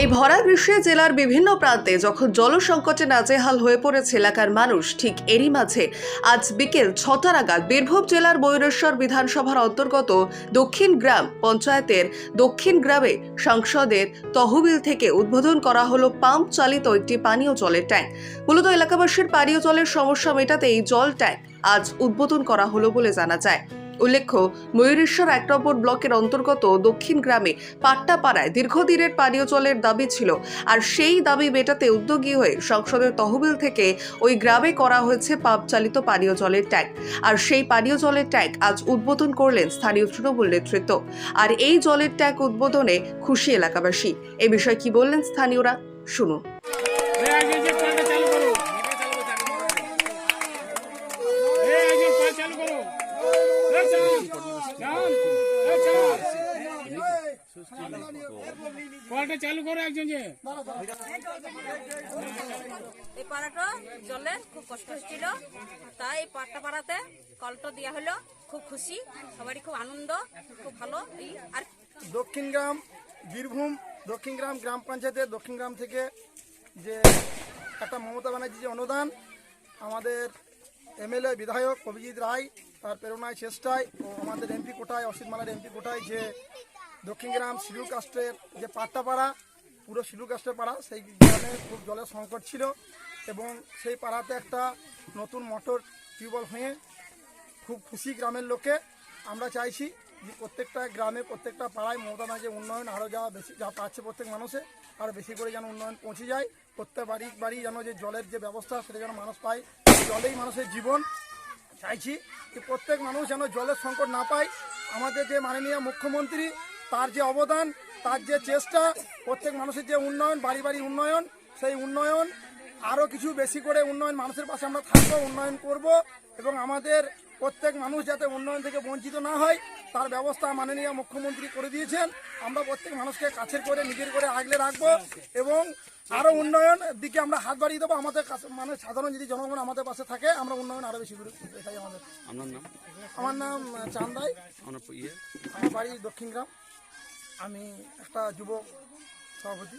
এই ভরা গ্রীষ্মে জেলার বিভিন্ন প্রান্তে যখন জল সংকটে নাজেহাল হয়ে পড়েছে এলাকার মানুষ, ঠিক এরই মাঝে আজ বিকেল ছটা নাগাদ বীরভূম জেলার ময়ূরেশ্বর বিধানসভার অন্তর্গত দক্ষিণ গ্রাম পঞ্চায়েতের দক্ষিণ গ্রামে সংসদের তহবিল থেকে উদ্বোধন করা হলো পাম্প চালিত একটি পানীয় জলের ট্যাঙ্ক। মূলত এলাকাবাসীর পানীয় জলের সমস্যা মেটাতে এই জল ট্যাঙ্ক আজ উদ্বোধন করা হলো বলে জানা যায়। উল্লেখ্য, ময়ূরেশ্বর এক নম্বর ব্লকের অন্তর্গত দক্ষিণ গ্রামে পাট্টাপাড়ায় দীর্ঘদিনের পানীয় জলের দাবি ছিল আর সেই দাবি মেটাতে উদ্যোগী হয়ে সংসদের তহবিল থেকে ওই গ্রামে করা হয়েছে পাম্প চালিত পানীয় জলের ট্যাঙ্ক। আর সেই পানীয় জলের ট্যাঙ্ক আজ উদ্বোধন করলেন স্থানীয় তৃণমূল নেতৃত্ব। আর এই জলের ট্যাঙ্ক উদ্বোধনে খুশি এলাকাবাসী। এ বিষয়ে কি বললেন স্থানীয়রা? শুনুন এই আগে যে কলটা চালু করো এই আগে কল চালু করো এই চাল চাল এই চাল কলটা চালু করো একজন যে। এই পাড়াটা জলের খুব কষ্ট হচ্ছিল। তাই এই পাড়টা পাড়াতে কলটা দেওয়া হলো। খুব খুশি। সবারই খুব আনন্দ খুব ভালো। আর দক্ষিণ গ্রাম বীরভূম দক্ষিণ গ্রাম গ্রাম পঞ্চায়েতের দক্ষিণ গ্রাম থেকে যে একটা মমতা ব্যানার্জি যে অনুদান আমাদের এমএলএ বিধায়ক অভিজিৎ রায় তার প্রেরণায় চেষ্টায় ও আমাদের এমপি কোটায় অসিত মালার এমপি কোটায় যে দক্ষিণ গ্রাম শিডিউল কাস্টের যে পাট্টাপাড়া পুরো শিডিউল কাস্টের পাড়া, সেই গ্রামে খুব জলের সংকট ছিল এবং সেই পাড়াতে একটা নতুন মোটর টিউবওয়েল হয়ে খুব খুশি গ্রামের লোকে আমরা চাইছি যে প্রত্যেকটা গ্রামে, প্রত্যেকটা পাড়ায় মমতা ব্যানার্জির উন্নয়ন আরও যা বেশি, যা পাচ্ছে প্রত্যেক মানুষে, আরও বেশি করে যেন উন্নয়ন পৌঁছে যায়। প্রত্যেক বাড়ি বাড়ি যেন যে জলের যে ব্যবস্থা, সেটা যেন মানুষ পায়। জলেই মানুষের জীবন। চাইছি যে প্রত্যেক মানুষ যেন জলের সংকট না পায়। আমাদের যে মাননীয় মুখ্যমন্ত্রী তার যে অবদান, তার যে চেষ্টা, প্রত্যেক মানুষের যে উন্নয়ন, বাড়ি বাড়ি উন্নয়ন, সেই উন্নয়ন আরও কিছু বেশি করে উন্নয়ন মানুষের পাশে আমরা থাকব, উন্নয়ন করব এবং আমাদের প্রত্যেক মানুষ যাতে উন্নয়ন থেকে বঞ্চিত না হয় তার ব্যবস্থা মাননীয় মুখ্যমন্ত্রী করে দিয়েছেন। আমরা প্রত্যেক মানুষকে কাছের করে নিজের করে আগলে রাখব এবং আরও উন্নয়ন দিকে আমরা হাত বাড়িয়ে দেবো। আমাদের কাছে মানে সাধারণ যদি জনগণ আমাদের পাশে থাকে আমরা উন্নয়ন আরও বেশি করে আমাদের। আপনার নাম? আমার নাম চান্দাই ইয়ে? আমার বাড়ি দক্ষিণ গ্রাম। আমি একটা যুবক সভাপতি।